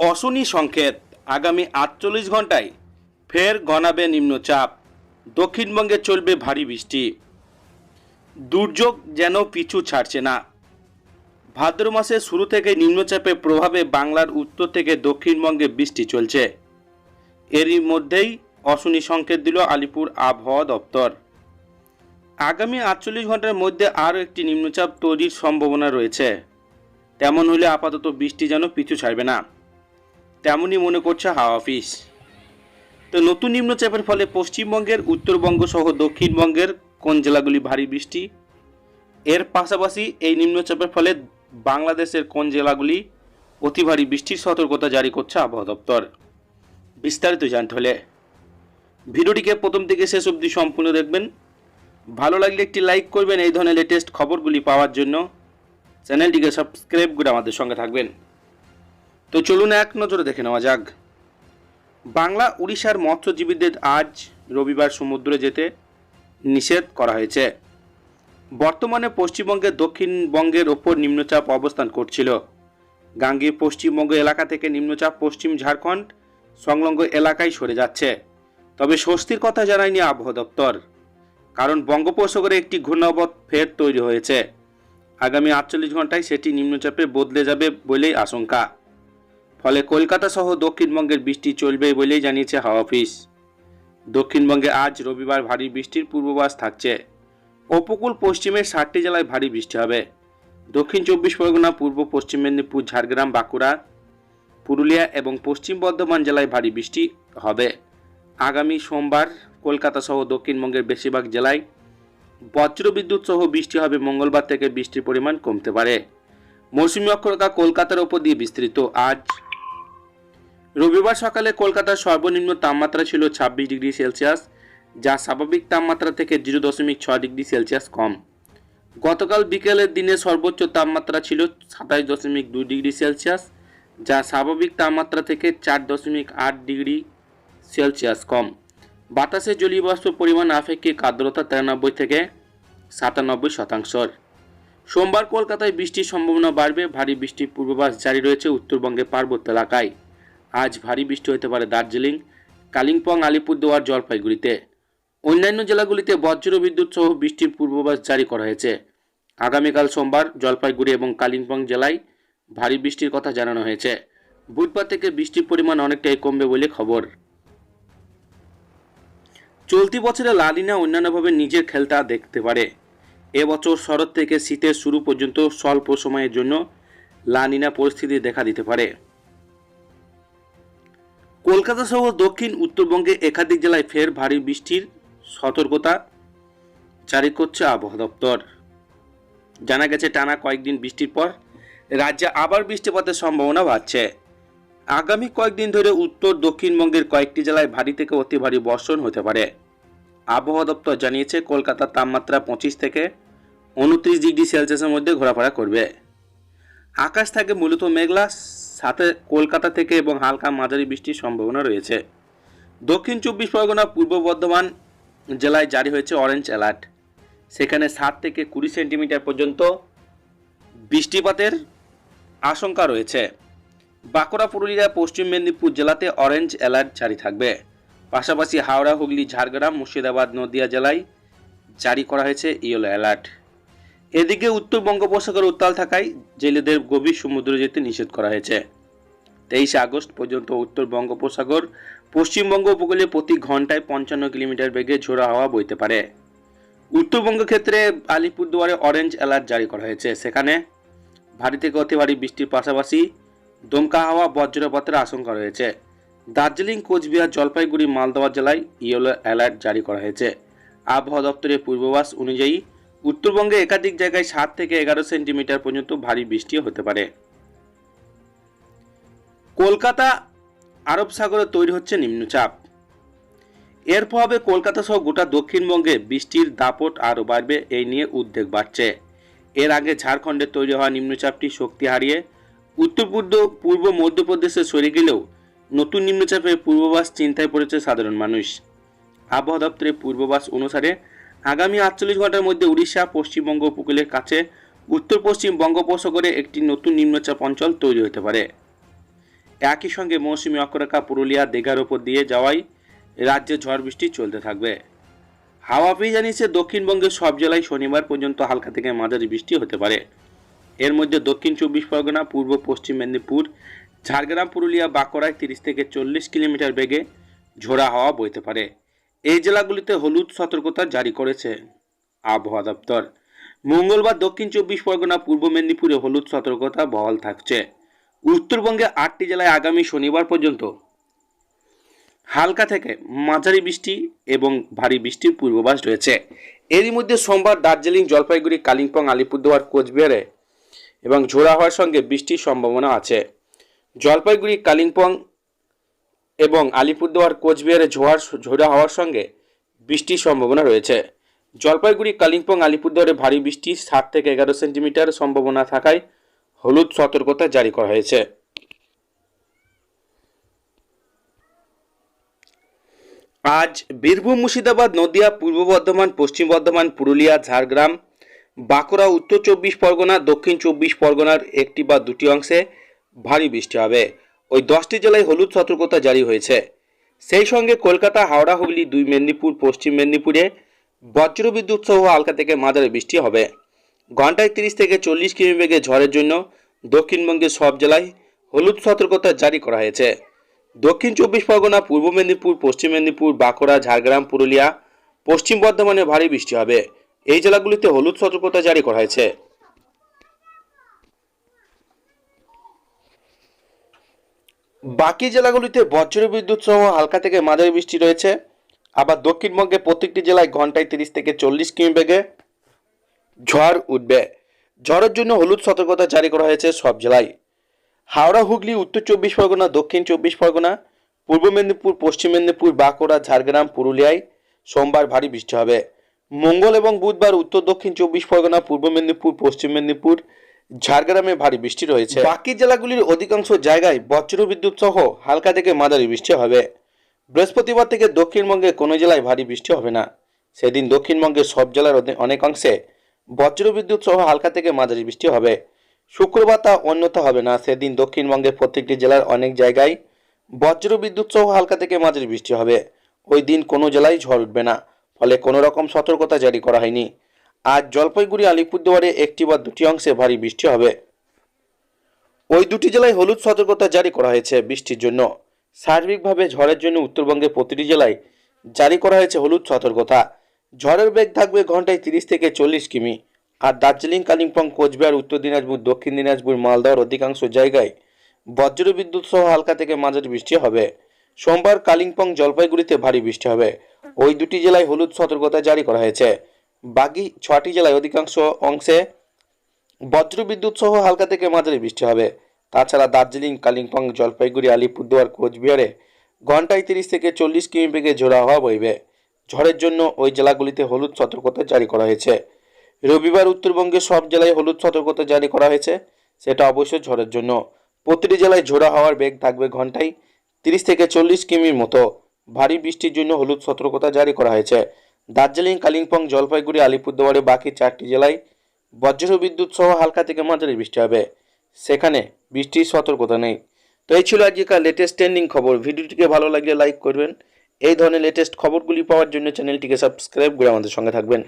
অশনি সংকেত আগামী আটচল্লিশ ঘন্টায় ফের গণাবে নিম্নচাপ। দক্ষিণবঙ্গে চলবে ভারী বৃষ্টি। দুর্যোগ যেন পিছু ছাড়ছে না। ভাদ্র মাসের শুরু থেকে নিম্নচাপের প্রভাবে বাংলার উত্তর থেকে দক্ষিণবঙ্গে বৃষ্টি চলছে। এরই মধ্যেই অশনি সংকেত দিল আলিপুর আবহাওয়া দপ্তর। আগামী আটচল্লিশ ঘণ্টার মধ্যে আরও একটি নিম্নচাপ তৈরির সম্ভাবনা রয়েছে। তেমন হলে আপাতত বৃষ্টি যেন পিছু ছাড়বে না। তেমনই মনে করছে হাওয়া অফিস। তো নতুন নিম্নচাপের ফলে পশ্চিমবঙ্গের উত্তরবঙ্গ সহ দক্ষিণবঙ্গের কোন জেলাগুলি ভারী বৃষ্টি? এর পাশাপাশি এই নিম্নচাপের ফলে বাংলাদেশের কোন জেলাগুলি অতি ভারী বৃষ্টির সতর্কতা জারি করছে আবহাওয়া দপ্তর? বিস্তারিত জানতে হলে ভিডিওটিকে প্রথম থেকে শেষ অবধি সম্পূর্ণ দেখবেন। ভালো লাগলে একটি লাইক করবেন, এই ধরনের লেটেস্ট খবরগুলি পাওয়ার জন্য। চ্যানেলটিকে সাবস্ক্রাইব করে আমাদের সঙ্গে থাকবেন। তো চলুন এক নজরে দেখে নেওয়া যাক। বাংলা, উড়িষ্যার মৎস্যজীবীদের আজ রবিবার সমুদ্রে যেতে নিষেধ করা হয়েছে। বর্তমানে পশ্চিমবঙ্গের দক্ষিণবঙ্গের ওপর নিম্নচাপ অবস্থান করছিল। গাঙ্গীর পশ্চিমবঙ্গ এলাকা থেকে নিম্নচাপ পশ্চিম ঝাড়খণ্ড সংলগ্ন এলাকায় সরে যাচ্ছে। তবে স্বস্তির কথা জানায়নি আবহাওয়া দপ্তর, কারণ বঙ্গোপসাগরে একটি ঘূর্ণাবত ফের তৈরি হয়েছে। আগামী আটচল্লিশ ঘন্টায় সেটি নিম্নচাপে বদলে যাবে বলেই আশঙ্কা। ফলে কলকাতা সহ দক্ষিণবঙ্গের বৃষ্টি চলবে বলেই জানিয়েছে হাওয়া অফিস। দক্ষিণবঙ্গে আজ রবিবার ভারী বৃষ্টির পূর্বাভাস থাকছে। উপকূল পশ্চিমের ষাটটি জেলায় ভারী বৃষ্টি হবে। দক্ষিণ চব্বিশ পরগনা, পূর্ব পশ্চিম মেদিনীপুর, ঝাড়গ্রাম, বাঁকুড়া, পুরুলিয়া এবং পশ্চিম বর্ধমান জেলায় ভারী বৃষ্টি হবে। আগামী সোমবার কলকাতা সহ দক্ষিণবঙ্গের বেশিরভাগ জেলায় বজ্রবিদ্যুৎ সহ বৃষ্টি হবে। মঙ্গলবার থেকে বৃষ্টির পরিমাণ কমতে পারে। মৌসুমী অক্ষরেখা কলকাতার ওপর দিয়ে বিস্তৃত। আজ রবিবার সকালে কলকাতার সর্বনিম্ন তাপমাত্রা ছিল ছাব্বিশ ডিগ্রি সেলসিয়াস, যা স্বাভাবিক তাপমাত্রা থেকে জিরো দশমিক ছয় ডিগ্রি সেলসিয়াস কম। গতকাল বিকেলের দিনে সর্বোচ্চ তাপমাত্রা ছিল সাতাশ দশমিক দুই ডিগ্রি সেলসিয়াস, যা স্বাভাবিক তাপমাত্রা থেকে চার দশমিক আট ডিগ্রি সেলসিয়াস কম। বাতাসে জলীয় বাষ্প পরিমাণ আপেক্ষিক আর্দ্রতা তিরানব্বই থেকে সাতানব্বই শতাংশর। সোমবার কলকাতায় বৃষ্টির সম্ভাবনা বাড়বে, ভারী বৃষ্টির পূর্বাভাস জারি রয়েছে উত্তরবঙ্গের পার্বত্য এলাকায়। আজ ভারী বৃষ্টি হতে পারে দার্জিলিং, কালিম্পং, আলিপুরদুয়ার জলপাইগুড়িতে। অন্যান্য জেলাগুলিতে বজ্র বিদ্যুৎ সহ বৃষ্টির পূর্বাভাস জারি করা হয়েছে। আগামীকাল সোমবার জলপাইগুড়ি এবং কালিম্পং জেলায় ভারী বৃষ্টির কথা জানানো হয়েছে। বুধবার থেকে বৃষ্টির পরিমাণ অনেকটাই কমবে বলে খবর। চলতি বছরে লালিনা অন্যান্যভাবে নিজের খেলতা দেখতে পারে। এবছর শরৎ থেকে শীতের শুরু পর্যন্ত স্বল্প সময়ের জন্য লানিনা পরিস্থিতি দেখা দিতে পারে। কলকাতা সহ দক্ষিণ, উত্তরবঙ্গে একাধিক জেলায় ফের ভারী বৃষ্টির সতর্কতা জারি করছে আবহাওয়া দপ্তর। জানা গেছে, টানা কয়েকদিন বৃষ্টির পর রাজ্যে আবার বৃষ্টিপাতের সম্ভাবনা বাড়ছে। আগামী কয়েকদিন ধরে উত্তর, দক্ষিণবঙ্গের কয়েকটি জেলায় ভারী থেকে অতি ভারী বর্ষণ হতে পারে। আবহাওয়া দপ্তর জানিয়েছে, কলকাতার তাপমাত্রা পঁচিশ থেকে উনত্রিশ ডিগ্রি সেলসিয়াসের মধ্যে ঘোরাফেরা করবে। আকাশ থাকে মূলত মেঘলা সাথে কলকাতা থেকে এবং হালকা মাঝারি বৃষ্টির সম্ভাবনা রয়েছে। দক্ষিণ চব্বিশ পরগনা, পূর্ব বর্ধমান জেলায় জারি হয়েছে অরেঞ্জ অ্যালার্ট সেখানে সাত থেকে কুড়ি সেন্টিমিটার পর্যন্ত বৃষ্টিপাতের আশঙ্কা রয়েছে। বাঁকুড়া, পুরুলিয়া, পশ্চিম মেদিনীপুর জেলাতে অরেঞ্জ অ্যালার্ট জারি থাকবে। পাশাপাশি হাওড়া, হুগলি, ঝাড়গ্রাম, মুর্শিদাবাদ, নদিয়া জেলায় জারি করা হয়েছে ইয়েলো অ্যালার্ট এদিকে উত্তর বঙ্গোপসাগর উত্তাল থাকায় জেলেদের গভীর সমুদ্রে যেতে নিষেধ করা হয়েছে। তেইশে আগস্ট পর্যন্ত উত্তর বঙ্গোপসাগর পশ্চিমবঙ্গ উপকূলে প্রতি ঘন্টায় পঞ্চান্ন কিলোমিটার বেগে ঝোড়ো হাওয়া বইতে পারে। উত্তরবঙ্গ ক্ষেত্রে আলিপুরদুয়ারে অরেঞ্জ অ্যালার্ট জারি করা হয়েছে। সেখানে ভারী থেকে অতি ভারী বৃষ্টির পাশাপাশি দমকা হাওয়া বজ্রপাতের আশঙ্কা রয়েছে। দার্জিলিং, কোচবিহার, জলপাইগুড়ি, মালদহ জেলায় ইয়েলো অ্যালার্ট জারি করা হয়েছে। আবহাওয়া দপ্তরের পূর্বাভাস অনুযায়ী উত্তরবঙ্গে একাধিক জায়গায় সাত থেকে এগারো সেন্টিমিটার পর্যন্ত ভারী বৃষ্টি হতে পারে। কলকাতা আরব সাগরে তৈরি হচ্ছে নিম্নচাপ। এর প্রভাবে কলকাতা সহ গোটা দক্ষিণবঙ্গে বৃষ্টির দাপট আরও বাড়বে, এই নিয়ে উদ্বেগ বাড়ছে। এর আগে ঝাড়খণ্ডে তৈরি হওয়া নিম্নচাপটি শক্তি হারিয়ে উত্তর পূর্ব পূর্ব মধ্যপ্রদেশে সরে গেলেও নতুন নিম্নচাপের পূর্বাভাস চিন্তায় পড়েছে সাধারণ মানুষ। আবহাওয়া দপ্তরের পূর্বাভাস অনুসারে আগামী আটচল্লিশ ঘণ্টার মধ্যে উড়িষ্যা, পশ্চিমবঙ্গ উপকূলের কাছে উত্তর পশ্চিম বঙ্গোপসাগরে একটি নতুন নিম্নচাপ অঞ্চল তৈরি হতে পারে। একই সঙ্গে মৌসুমি অক্ষরেখা পুরুলিয়া, দীঘার ওপর দিয়ে যাওয়ায় রাজ্যে ঝড় বৃষ্টি চলতে থাকবে। হাওয়া অফিস জানিয়েছে, দক্ষিণবঙ্গের সব জেলায় শনিবার পর্যন্ত হালকা থেকে মাঝারি বৃষ্টি হতে পারে। এর মধ্যে দক্ষিণ চব্বিশ পরগনা, পূর্ব পশ্চিম মেদিনীপুর, ঝাড়গ্রাম, পুরুলিয়া, বাঁকুড়ায় তিরিশ থেকে চল্লিশ কিলোমিটার বেগে ঝোড়া হাওয়া বইতে পারে। এই জেলাগুলিতে হলুদ সতর্কতা জারি করেছে আবহাওয়া দপ্তর। মঙ্গলবার দক্ষিণ চব্বিশ পরগনা, পূর্ব মেদিনীপুরে হলুদ সতর্কতা বহাল থাকছে। উত্তরবঙ্গে আটটি জেলায় আগামী শনিবার পর্যন্ত হালকা থেকে মাঝারি বৃষ্টি এবং ভারী বৃষ্টির পূর্বাভাস রয়েছে। এরই মধ্যে সোমবার দার্জিলিং, জলপাইগুড়ি, কালিম্পং, আলিপুরদুয়ার, কোচবিহারে এবং ঝোড়া হওয়ার সঙ্গে বৃষ্টির সম্ভাবনা আছে। জলপাইগুড়ি, কালিম্পং এবং আলিপুরদুয়ার, কোচবিহারে ঝোয়ার ঝোড়া হওয়ার সঙ্গে বৃষ্টির সম্ভাবনা রয়েছে। জলপাইগুড়ি, কালিম্পং, আলিপুরদুয়ারে ভারী বৃষ্টি, সাত থেকে এগারো সেন্টিমিটার সম্ভাবনা থাকায় হলুদ সতর্কতা জারি করা হয়েছে। আজ বীরভূম, মুর্শিদাবাদ, নদিয়া, পূর্ব বর্ধমান, পশ্চিম বর্ধমান, পুরুলিয়া, ঝাড়গ্রাম, বাঁকুড়া, উত্তর চব্বিশ পরগনা, দক্ষিণ চব্বিশ পরগনার একটি বা দুটি অংশে ভারী বৃষ্টি হবে। ওই দশটি জেলায় হলুদ সতর্কতা জারি হয়েছে। সেই সঙ্গে কলকাতা, হাওড়া, হুগলি, দুই মেদিনীপুর, পশ্চিম মেদিনীপুরে বজ্রবিদ্যুৎ সহ হালকা থেকে মাঝারি বৃষ্টি হবে। ঘন্টায় তিরিশ থেকে চল্লিশ কিমি বেগে ঝড়ের জন্য দক্ষিণবঙ্গের সব জেলায় হলুদ সতর্কতা জারি করা হয়েছে। দক্ষিণ চব্বিশ পরগনা, পূর্ব মেদিনীপুর, পশ্চিম মেদিনীপুর, বাঁকুড়া, ঝাড়গ্রাম, পুরুলিয়া, পশ্চিম বর্ধমানে ভারী বৃষ্টি হবে। এই জেলাগুলিতে হলুদ সতর্কতা জারি করা হয়েছে। বাকি জেলাগুলিতে বজ্র বিদ্যুৎ সহ হালকা থেকে মাঝারি বৃষ্টি রয়েছে। আবার দক্ষিণবঙ্গে প্রত্যেকটি জেলায় ঘন্টায় তিরিশ থেকে চল্লিশ কিমি বেগে ঝড় উঠবে। ঝড়ের জন্য হলুদ সতর্কতা জারি করা হয়েছে সব জেলায়। হাওড়া, হুগলি, উত্তর চব্বিশ পরগনা, দক্ষিণ চব্বিশ পরগনা, পূর্ব মেদিনীপুর, পশ্চিম মেদিনীপুর, বাঁকুড়া, ঝাড়গ্রাম, পুরুলিয়ায় সোমবার ভারী বৃষ্টি হবে। মঙ্গল এবং বুধবার উত্তর, দক্ষিণ চব্বিশ পরগনা, পূর্ব মেদিনীপুর, পশ্চিম মেদিনীপুর, ঝাড়গ্রামে ভারী বৃষ্টি রয়েছে। বাকি জেলাগুলির অধিকাংশ জায়গায় বজ্র বিদ্যুৎ সহ হালকা থেকে মাঝারি বৃষ্টি হবে। বৃহস্পতিবার থেকে দক্ষিণবঙ্গে কোনো জেলায় ভারী বৃষ্টি হবে না। সেদিন দক্ষিণবঙ্গের সব জেলার অনেকাংশে বজ্র বিদ্যুৎ সহ হালকা থেকে মাঝারি বৃষ্টি হবে। শুক্রবার তা অন্যথা হবে না। সেদিন দক্ষিণবঙ্গের প্রত্যেকটি জেলার অনেক জায়গায় বজ্র বিদ্যুৎ সহ হালকা থেকে মাঝারি বৃষ্টি হবে। ওই দিন কোনো জেলায় ঝড় উঠবে না, ফলে কোনো রকম সতর্কতা জারি করা হয়নি। আজ জলপাইগুড়ি, আলিপুরদুয়ারে একটি বা দুটি অংশে ভারী বৃষ্টি হবে। ওই দুটি জেলায় হলুদ সতর্কতা জারি করা হয়েছে বৃষ্টির জন্য। সার্বিকভাবে ঝড়ের জন্য উত্তরবঙ্গের প্রতিটি জেলায় জারি করা হয়েছে হলুদ সতর্কতা। ঝড়ের বেগ থাকবে ঘন্টায় তিরিশ থেকে চল্লিশ কিমি। আর দার্জিলিং, কালিম্পং, কোচবিহার, উত্তর দিনাজপুর, দক্ষিণ দিনাজপুর, মালদার অধিকাংশ জায়গায় বজ্র বিদ্যুৎ সহ হালকা থেকে মাঝারি বৃষ্টি হবে। সোমবার কালিম্পং জলপাইগুড়িতে ভারী বৃষ্টি হবে। ওই দুটি জেলায় হলুদ সতর্কতা জারি করা হয়েছে। বাকি ছটি জেলায় অধিকাংশ অংশে বজ্র বিদ্যুৎ সহ হালকা থেকে মাঝারি বৃষ্টি হবে। তাছাড়া দার্জিলিং, কালিম্পং, জলপাইগুড়ি, আলিপুরদুয়ার, কোচবিহারে ঘন্টায় তিরিশ থেকে চল্লিশ কিমি বেগে ঝোড়া হওয়া বইবে। ঝড়ের জন্য ওই জেলাগুলিতে হলুদ সতর্কতা জারি করা হয়েছে। রবিবার উত্তরবঙ্গে সব জেলায় হলুদ সতর্কতা জারি করা হয়েছে, সেটা অবশ্যই ঝড়ের জন্য। প্রতিটি জেলায় ঝোড়া হওয়ার বেগ থাকবে ঘন্টায় তিরিশ থেকে চল্লিশ কিমির মতো। ভারী বৃষ্টির জন্য হলুদ সতর্কতা জারি করা হয়েছে। দার্জিলিং, কালিম্পং, জলপাইগুড়ি, আলিপুরদুয়ারে বাকি চারটি জেলায় বজ্র বিদ্যুৎ সহ হালকা থেকে মাঝারি বৃষ্টি হবে। সেখানে বৃষ্টির সতর্কতা নেই। তো এই ছিল আজকের লেটেস্ট ট্রেন্ডিং খবর। ভিডিওটিকে ভালো লাগলে লাইক করবেন। এই ধরনের লেটেস্ট খবরগুলি পাওয়ার জন্য চ্যানেলটিকে সাবস্ক্রাইব করে আমাদের সঙ্গে থাকবেন।